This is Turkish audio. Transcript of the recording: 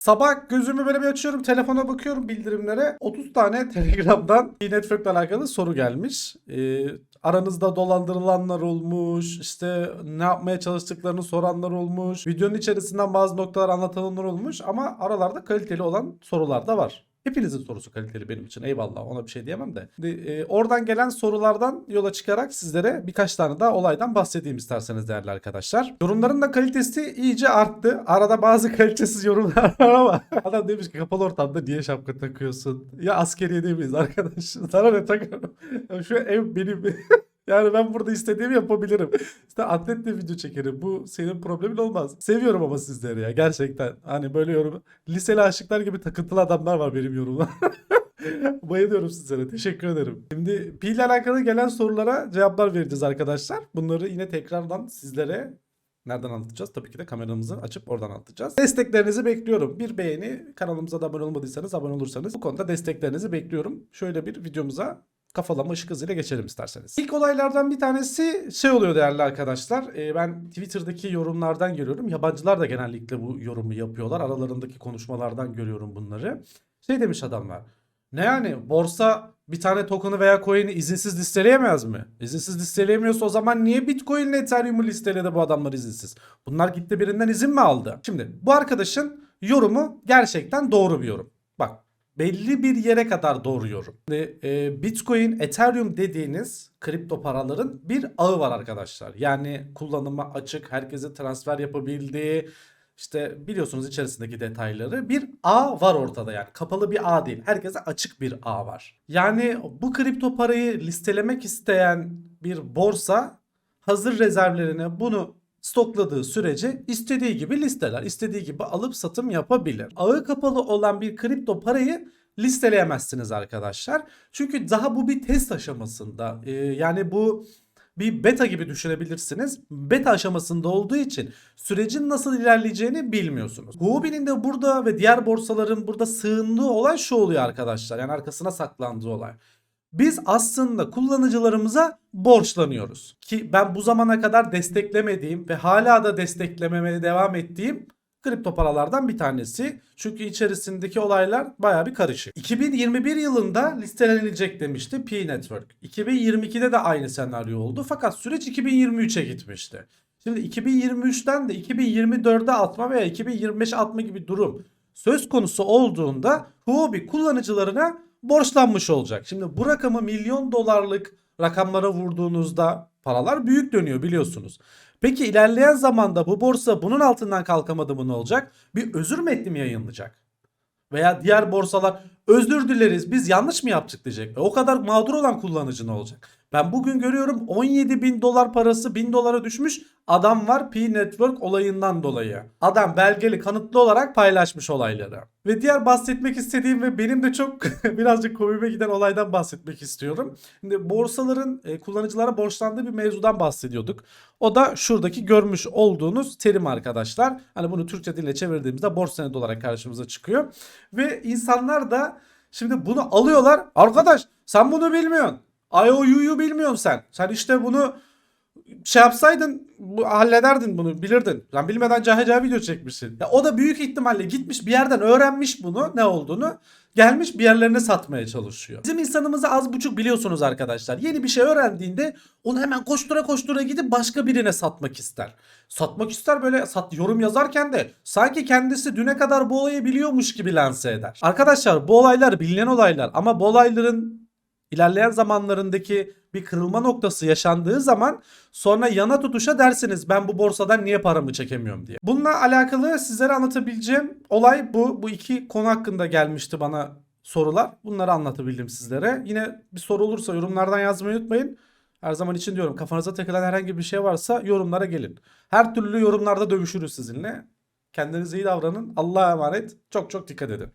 Sabah gözümü böyle bir açıyorum. Telefona bakıyorum bildirimlere. 30 tane Telegram'dan e-network'le alakalı soru gelmiş. Ee, aranızda dolandırılanlar olmuş. işte ne yapmaya çalıştıklarını soranlar olmuş. Videonun içerisinden bazı noktalar anlatılanlar olmuş. Ama aralarda kaliteli olan sorular da var. Hepinizin sorusu kaliteli benim için. Eyvallah ona bir şey diyemem de. E, oradan gelen sorulardan yola çıkarak sizlere birkaç tane daha olaydan bahsedeyim isterseniz değerli arkadaşlar. Yorumların da kalitesi iyice arttı. Arada bazı kalitesiz yorumlar var ama adam demiş ki kapalı ortamda niye şapka takıyorsun? Ya askeriye değil miyiz arkadaş? Sana ne takarım? Şu ev benim. Yani ben burada istediğimi yapabilirim. İşte atletle video çekerim. Bu senin problemin olmaz. Seviyorum ama sizleri ya gerçekten. Hani böyle yorum. Liseli aşıklar gibi takıntılı adamlar var benim yorumlar. Bayılıyorum sizlere. Teşekkür ederim. Şimdi pi ile alakalı gelen sorulara cevaplar vereceğiz arkadaşlar. Bunları yine tekrardan sizlere Nereden anlatacağız? Tabii ki de kameramızı açıp oradan anlatacağız. Desteklerinizi bekliyorum. Bir beğeni, kanalımıza da abone olmadıysanız abone olursanız bu konuda desteklerinizi bekliyorum. Şöyle bir videomuza kafalama ışık hızıyla geçelim isterseniz. İlk olaylardan bir tanesi şey oluyor değerli arkadaşlar. Ee, ben Twitter'daki yorumlardan görüyorum. Yabancılar da genellikle bu yorumu yapıyorlar. Aralarındaki konuşmalardan görüyorum bunları. Şey demiş adamlar. Ne yani borsa bir tane token'ı veya coin'i izinsiz listeleyemez mi? İzinsiz listeleyemiyorsa o zaman niye Bitcoin ile Ethereum'u listeledi bu adamlar izinsiz? Bunlar gitti birinden izin mi aldı? Şimdi bu arkadaşın yorumu gerçekten doğru bir yorum. Belli bir yere kadar doğru yorum. Şimdi, e, Bitcoin, Ethereum dediğiniz kripto paraların bir ağı var arkadaşlar. Yani kullanıma açık, herkese transfer yapabildiği, işte biliyorsunuz içerisindeki detayları. Bir ağ var ortada yani. Kapalı bir ağ değil. Herkese açık bir ağ var. Yani bu kripto parayı listelemek isteyen bir borsa hazır rezervlerine bunu stokladığı sürece istediği gibi listeler, istediği gibi alıp satım yapabilir. Ağı kapalı olan bir kripto parayı listeleyemezsiniz arkadaşlar. Çünkü daha bu bir test aşamasında. Ee, yani bu bir beta gibi düşünebilirsiniz. Beta aşamasında olduğu için sürecin nasıl ilerleyeceğini bilmiyorsunuz. Huobi'nin de burada ve diğer borsaların burada sığındığı olay şu oluyor arkadaşlar. Yani arkasına saklandığı olay. Biz aslında kullanıcılarımıza borçlanıyoruz. Ki ben bu zamana kadar desteklemediğim ve hala da desteklememeye devam ettiğim kripto paralardan bir tanesi. Çünkü içerisindeki olaylar baya bir karışık. 2021 yılında listelenilecek demişti P Network. 2022'de de aynı senaryo oldu fakat süreç 2023'e gitmişti. Şimdi 2023'ten de 2024'e atma veya 2025'e atma gibi durum söz konusu olduğunda Huobi kullanıcılarına borçlanmış olacak. Şimdi bu rakamı milyon dolarlık rakamlara vurduğunuzda paralar büyük dönüyor biliyorsunuz. Peki ilerleyen zamanda bu borsa bunun altından kalkamadı mı ne olacak? Bir özür metni mi yayınlayacak? Veya diğer borsalar özür dileriz biz yanlış mı yaptık diyecek. E, o kadar mağdur olan kullanıcı ne olacak? Ben bugün görüyorum 17 bin dolar parası 1000 dolara düşmüş adam var P Network olayından dolayı. Adam belgeli kanıtlı olarak paylaşmış olayları. Ve diğer bahsetmek istediğim ve benim de çok birazcık komiğime giden olaydan bahsetmek istiyorum. Şimdi borsaların e, kullanıcılara borçlandığı bir mevzudan bahsediyorduk. O da şuradaki görmüş olduğunuz terim arkadaşlar. Hani bunu Türkçe dille çevirdiğimizde borç senedi olarak karşımıza çıkıyor. Ve insanlar da şimdi bunu alıyorlar. Arkadaş sen bunu bilmiyorsun. IOU'yu bilmiyorsun sen. Sen işte bunu şey yapsaydın bu, hallederdin bunu bilirdin. Sen bilmeden cahil video çekmişsin. Ya o da büyük ihtimalle gitmiş bir yerden öğrenmiş bunu ne olduğunu. Gelmiş bir yerlerine satmaya çalışıyor. Bizim insanımızı az buçuk biliyorsunuz arkadaşlar. Yeni bir şey öğrendiğinde onu hemen koştura koştura gidip başka birine satmak ister. Satmak ister böyle sat, yorum yazarken de sanki kendisi düne kadar bu olayı biliyormuş gibi lanse eder. Arkadaşlar bu olaylar bilinen olaylar ama bu olayların ilerleyen zamanlarındaki bir kırılma noktası yaşandığı zaman sonra yana tutuşa dersiniz ben bu borsadan niye paramı çekemiyorum diye. Bununla alakalı sizlere anlatabileceğim olay bu. Bu iki konu hakkında gelmişti bana sorular. Bunları anlatabildim sizlere. Yine bir soru olursa yorumlardan yazmayı unutmayın. Her zaman için diyorum kafanıza takılan herhangi bir şey varsa yorumlara gelin. Her türlü yorumlarda dövüşürüz sizinle. Kendinize iyi davranın. Allah'a emanet. Çok çok dikkat edin.